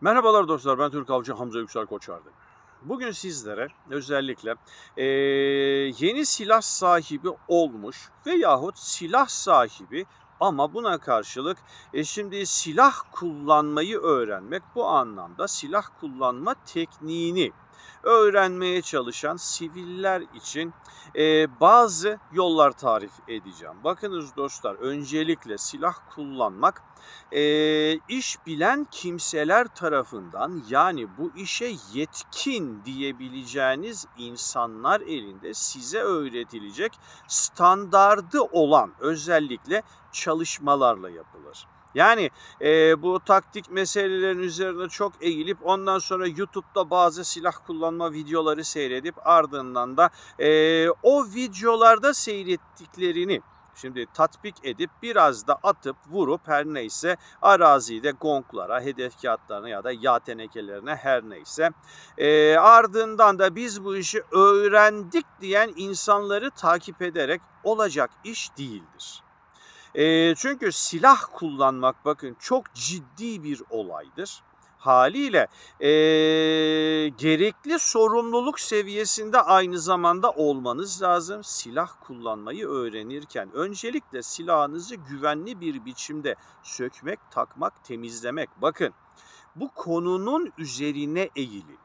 Merhabalar dostlar, ben Türk Avcı Hamza Yüksel Koçardı. Bugün sizlere özellikle eee, yeni silah sahibi olmuş veyahut silah sahibi ama buna karşılık e, şimdi silah kullanmayı öğrenmek bu anlamda silah kullanma tekniğini öğrenmeye çalışan siviller için e, bazı yollar tarif edeceğim. Bakınız dostlar öncelikle silah kullanmak e, iş bilen kimseler tarafından yani bu işe yetkin diyebileceğiniz insanlar elinde size öğretilecek standardı olan özellikle çalışmalarla yapılır. Yani e, bu taktik meselelerin üzerine çok eğilip ondan sonra YouTube'da bazı silah kullanma videoları seyredip ardından da e, o videolarda seyrettiklerini Şimdi tatbik edip biraz da atıp vurup her neyse arazide gonglara, hedef kağıtlarına ya da yağ tenekelerine her neyse. E, ardından da biz bu işi öğrendik diyen insanları takip ederek olacak iş değildir. E, çünkü silah kullanmak bakın çok ciddi bir olaydır. Haliyle e, gerekli sorumluluk seviyesinde aynı zamanda olmanız lazım. Silah kullanmayı öğrenirken öncelikle silahınızı güvenli bir biçimde sökmek, takmak, temizlemek. Bakın bu konunun üzerine eğilin.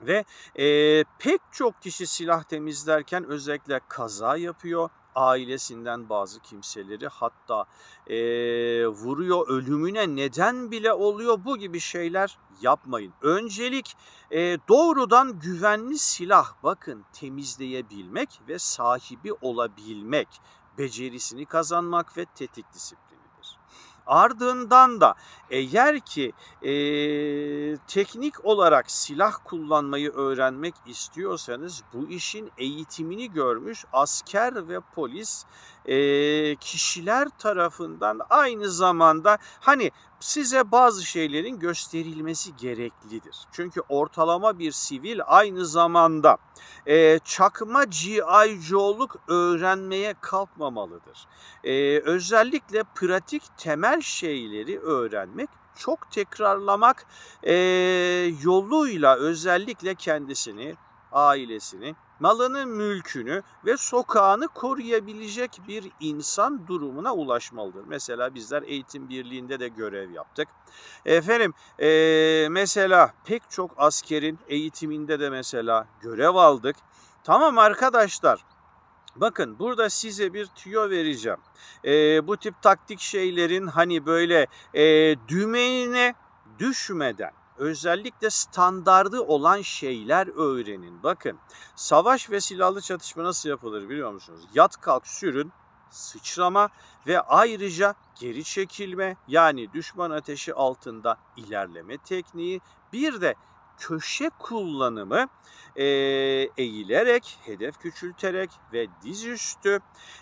Ve e, pek çok kişi silah temizlerken özellikle kaza yapıyor. Ailesinden bazı kimseleri hatta e, vuruyor, ölümüne neden bile oluyor. Bu gibi şeyler yapmayın. Öncelik e, doğrudan güvenli silah bakın temizleyebilmek ve sahibi olabilmek, becerisini kazanmak ve tetik disiplinidir. Ardından da eğer ki e, teknik olarak silah kullanmayı öğrenmek istiyorsanız bu işin eğitimini görmüş asker ve polis e, kişiler tarafından aynı zamanda hani size bazı şeylerin gösterilmesi gereklidir. Çünkü ortalama bir sivil aynı zamanda e, çakma G.I. Joe'luk öğrenmeye kalkmamalıdır. E, özellikle pratik temel şeyleri öğrenmek çok tekrarlamak e, yoluyla özellikle kendisini, ailesini, malını, mülkünü ve sokağını koruyabilecek bir insan durumuna ulaşmalıdır. Mesela bizler eğitim birliğinde de görev yaptık. Efendim e, mesela pek çok askerin eğitiminde de mesela görev aldık. Tamam arkadaşlar Bakın burada size bir tüyo vereceğim. E, bu tip taktik şeylerin hani böyle e, dümenine düşmeden özellikle standardı olan şeyler öğrenin. Bakın savaş ve silahlı çatışma nasıl yapılır biliyor musunuz? Yat kalk sürün, sıçrama ve ayrıca geri çekilme yani düşman ateşi altında ilerleme tekniği bir de köşe kullanımı e, eğilerek, hedef küçülterek ve dizüstü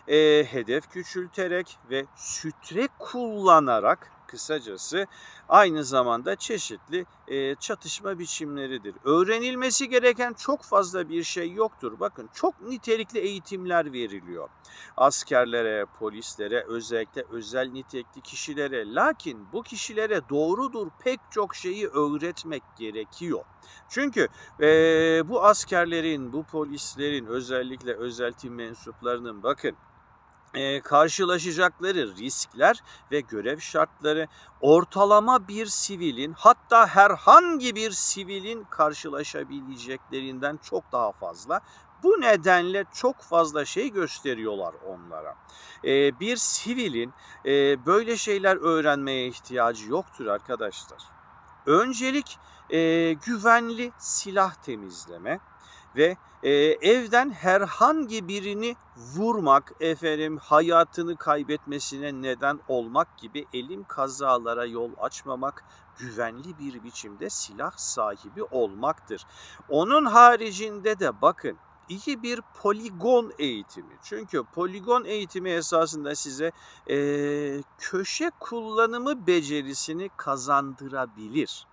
e, hedef küçülterek ve sütre kullanarak kısacası aynı zamanda çeşitli e, çatışma biçimleridir. Öğrenilmesi gereken çok fazla bir şey yoktur. Bakın çok nitelikli eğitimler veriliyor. Askerlere, polislere, özellikle özel nitelikli kişilere. Lakin bu kişilere doğrudur pek çok şeyi öğretmek gerekiyor. Çünkü e, bu askerlerin, bu polislerin özellikle özel tim mensuplarının bakın e, karşılaşacakları riskler ve görev şartları ortalama bir sivilin hatta herhangi bir sivilin karşılaşabileceklerinden çok daha fazla. Bu nedenle çok fazla şey gösteriyorlar onlara. E, bir sivilin e, böyle şeyler öğrenmeye ihtiyacı yoktur arkadaşlar. Öncelik e, güvenli silah temizleme ve e, evden herhangi birini vurmak, efendim hayatını kaybetmesine neden olmak gibi elim kazalara yol açmamak, güvenli bir biçimde silah sahibi olmaktır. Onun haricinde de bakın iyi bir poligon eğitimi. Çünkü poligon eğitimi esasında size e, köşe kullanımı becerisini kazandırabilir.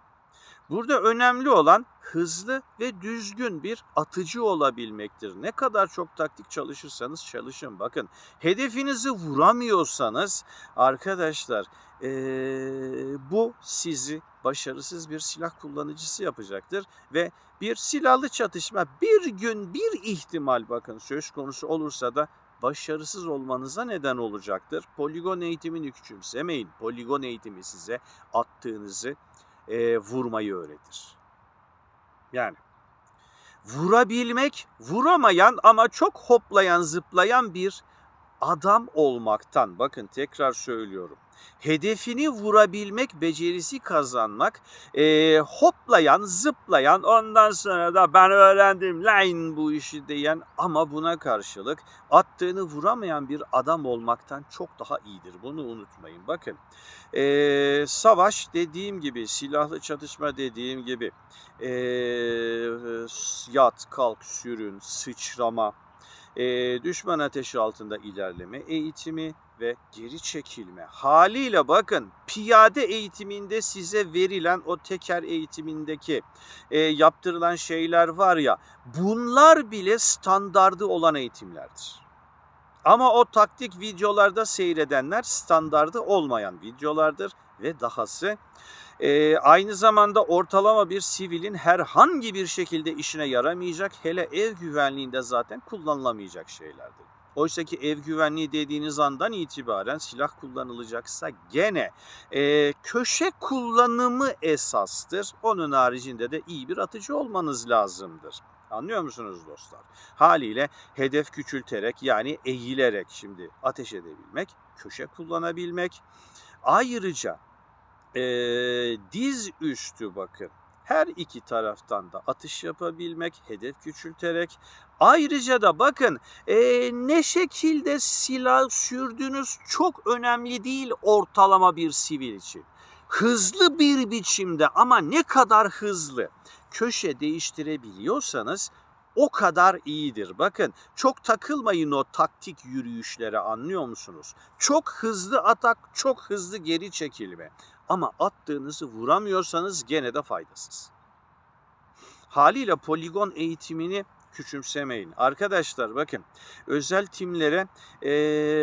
Burada önemli olan hızlı ve düzgün bir atıcı olabilmektir. Ne kadar çok taktik çalışırsanız çalışın. Bakın hedefinizi vuramıyorsanız arkadaşlar eee, bu sizi başarısız bir silah kullanıcısı yapacaktır ve bir silahlı çatışma bir gün bir ihtimal bakın söz konusu olursa da başarısız olmanıza neden olacaktır. Poligon eğitimini küçümsemeyin. Poligon eğitimi size attığınızı e, vurmayı öğretir. Yani vurabilmek, vuramayan ama çok hoplayan, zıplayan bir adam olmaktan, bakın tekrar söylüyorum. Hedefini vurabilmek, becerisi kazanmak, e, hoplayan, zıplayan, ondan sonra da ben öğrendim line bu işi diyen ama buna karşılık attığını vuramayan bir adam olmaktan çok daha iyidir. Bunu unutmayın. Bakın e, savaş dediğim gibi, silahlı çatışma dediğim gibi, e, yat, kalk, sürün, sıçrama, e, düşman ateşi altında ilerleme eğitimi ve geri çekilme. Haliyle bakın piyade eğitiminde size verilen o teker eğitimindeki e, yaptırılan şeyler var ya bunlar bile standardı olan eğitimlerdir. Ama o taktik videolarda seyredenler standardı olmayan videolardır ve dahası e, aynı zamanda ortalama bir sivilin herhangi bir şekilde işine yaramayacak hele ev güvenliğinde zaten kullanılamayacak şeylerdir. Oysa ki ev güvenliği dediğiniz andan itibaren silah kullanılacaksa gene e, köşe kullanımı esastır. Onun haricinde de iyi bir atıcı olmanız lazımdır. Anlıyor musunuz dostlar? Haliyle hedef küçülterek yani eğilerek şimdi ateş edebilmek, köşe kullanabilmek. Ayrıca e, diz üstü bakın her iki taraftan da atış yapabilmek, hedef küçülterek. Ayrıca da bakın e, ne şekilde silah sürdüğünüz çok önemli değil ortalama bir sivil için. Hızlı bir biçimde ama ne kadar hızlı köşe değiştirebiliyorsanız o kadar iyidir. Bakın çok takılmayın o taktik yürüyüşlere anlıyor musunuz? Çok hızlı atak, çok hızlı geri çekilme. Ama attığınızı vuramıyorsanız gene de faydasız. Haliyle poligon eğitimini küçümsemeyin. Arkadaşlar bakın özel timlere e,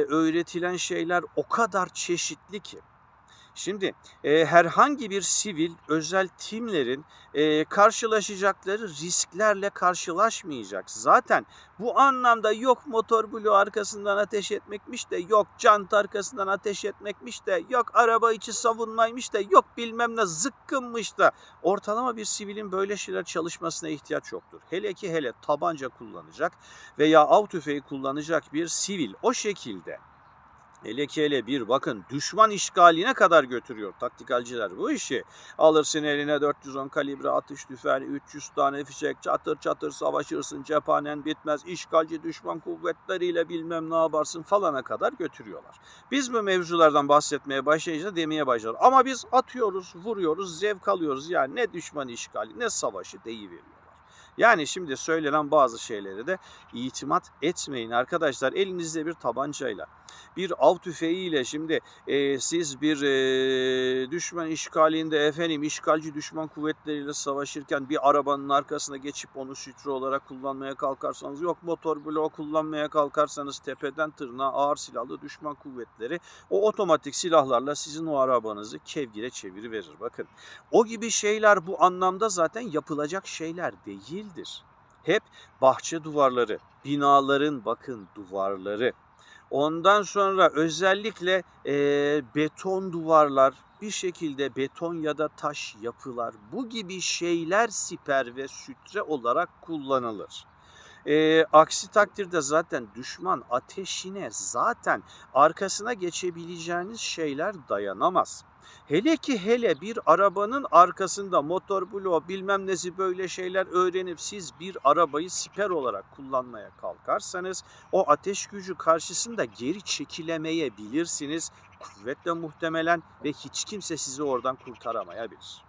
öğretilen şeyler o kadar çeşitli ki. Şimdi e, herhangi bir sivil özel timlerin e, karşılaşacakları risklerle karşılaşmayacak. Zaten bu anlamda yok motor bloğu arkasından ateş etmekmiş de yok cant arkasından ateş etmekmiş de yok araba içi savunmaymış da yok bilmem ne zıkkınmış da ortalama bir sivilin böyle şeyler çalışmasına ihtiyaç yoktur. Hele ki hele tabanca kullanacak veya av tüfeği kullanacak bir sivil o şekilde Hele ki bir bakın düşman işgaline kadar götürüyor taktikalciler bu işi. Alırsın eline 410 kalibre atış tüfeği 300 tane fişek çatır çatır savaşırsın cephanen bitmez. işgalci düşman kuvvetleriyle bilmem ne yaparsın falana kadar götürüyorlar. Biz bu mevzulardan bahsetmeye başlayınca demeye başlıyoruz. Ama biz atıyoruz, vuruyoruz, zevk alıyoruz. Yani ne düşman işgali ne savaşı deyiveriyor. Yani şimdi söylenen bazı şeylere de itimat etmeyin arkadaşlar. Elinizde bir tabancayla, bir av tüfeğiyle şimdi e, siz bir e, düşman işgalinde efendim işgalci düşman kuvvetleriyle savaşırken bir arabanın arkasına geçip onu sütre olarak kullanmaya kalkarsanız yok motor bloğu kullanmaya kalkarsanız tepeden tırnağa ağır silahlı düşman kuvvetleri o otomatik silahlarla sizin o arabanızı kevgire çeviriverir. Bakın o gibi şeyler bu anlamda zaten yapılacak şeyler değildir. Hep bahçe duvarları, binaların bakın duvarları, Ondan sonra özellikle e, beton duvarlar, bir şekilde beton ya da taş yapılar bu gibi şeyler siper ve sütre olarak kullanılır. E, aksi takdirde zaten düşman ateşine zaten arkasına geçebileceğiniz şeyler dayanamaz. Hele ki hele bir arabanın arkasında motor bloğu bilmem nesi böyle şeyler öğrenip siz bir arabayı siper olarak kullanmaya kalkarsanız o ateş gücü karşısında geri çekilemeyebilirsiniz. Kuvvetle muhtemelen ve hiç kimse sizi oradan kurtaramayabilir.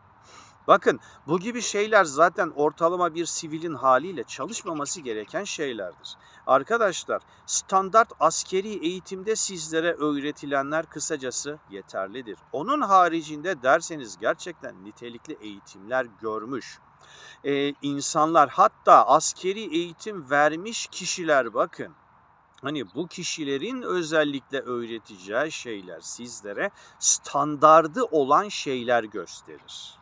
Bakın bu gibi şeyler zaten ortalama bir sivilin haliyle çalışmaması gereken şeylerdir. Arkadaşlar standart askeri eğitimde sizlere öğretilenler kısacası yeterlidir. Onun haricinde derseniz gerçekten nitelikli eğitimler görmüş. Ee, insanlar hatta askeri eğitim vermiş kişiler bakın. Hani bu kişilerin özellikle öğreteceği şeyler sizlere standardı olan şeyler gösterir.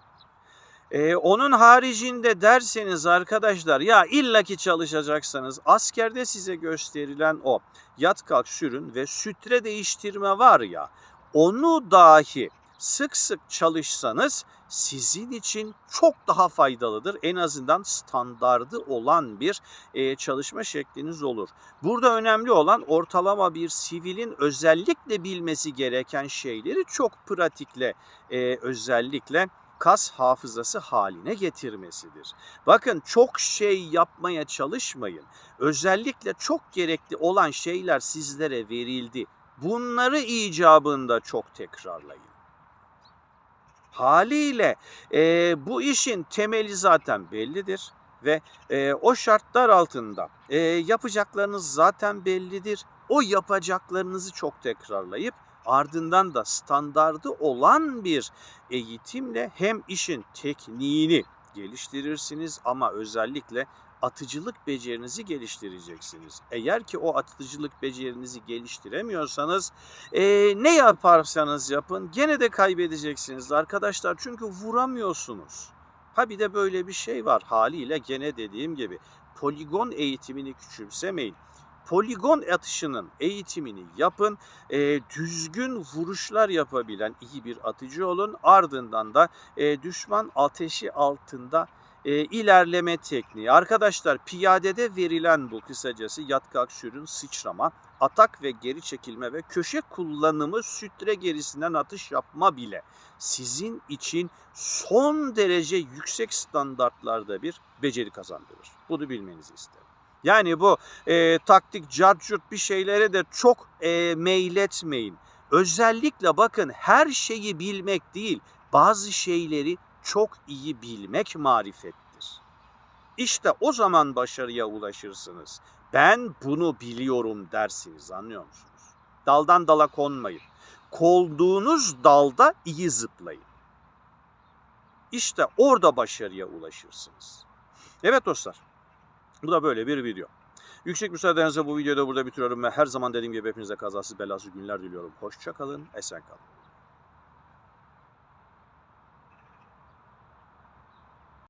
Ee, onun haricinde derseniz arkadaşlar ya illaki çalışacaksanız askerde size gösterilen o yat kalk sürün ve sütre değiştirme var ya onu dahi sık sık çalışsanız sizin için çok daha faydalıdır. En azından standardı olan bir e, çalışma şekliniz olur. Burada önemli olan ortalama bir sivilin özellikle bilmesi gereken şeyleri çok pratikle e, özellikle kas hafızası haline getirmesidir. Bakın çok şey yapmaya çalışmayın. Özellikle çok gerekli olan şeyler sizlere verildi. Bunları icabında çok tekrarlayın. Haliyle e, bu işin temeli zaten bellidir ve e, o şartlar altında e, yapacaklarınız zaten bellidir. O yapacaklarınızı çok tekrarlayıp ardından da standardı olan bir eğitimle hem işin tekniğini geliştirirsiniz ama özellikle atıcılık becerinizi geliştireceksiniz. Eğer ki o atıcılık becerinizi geliştiremiyorsanız e, ne yaparsanız yapın gene de kaybedeceksiniz arkadaşlar çünkü vuramıyorsunuz. Ha bir de böyle bir şey var haliyle gene dediğim gibi poligon eğitimini küçümsemeyin poligon atışının eğitimini yapın. E, düzgün vuruşlar yapabilen iyi bir atıcı olun. Ardından da e, düşman ateşi altında e, ilerleme tekniği. Arkadaşlar piyadede verilen bu kısacası yat kalk sürün sıçrama, atak ve geri çekilme ve köşe kullanımı sütre gerisinden atış yapma bile sizin için son derece yüksek standartlarda bir beceri kazandırır. Bunu bilmenizi isterim. Yani bu e, taktik, carcut bir şeylere de çok e, meyletmeyin. Özellikle bakın her şeyi bilmek değil, bazı şeyleri çok iyi bilmek marifettir. İşte o zaman başarıya ulaşırsınız. Ben bunu biliyorum dersiniz anlıyor musunuz? Daldan dala konmayın. Kolduğunuz dalda iyi zıplayın. İşte orada başarıya ulaşırsınız. Evet dostlar. Bu da böyle bir video. Yüksek müsaadenizle bu videoyu da burada bitiriyorum ve her zaman dediğim gibi hepinize kazasız belasız günler diliyorum. Hoşça kalın, esen kalın.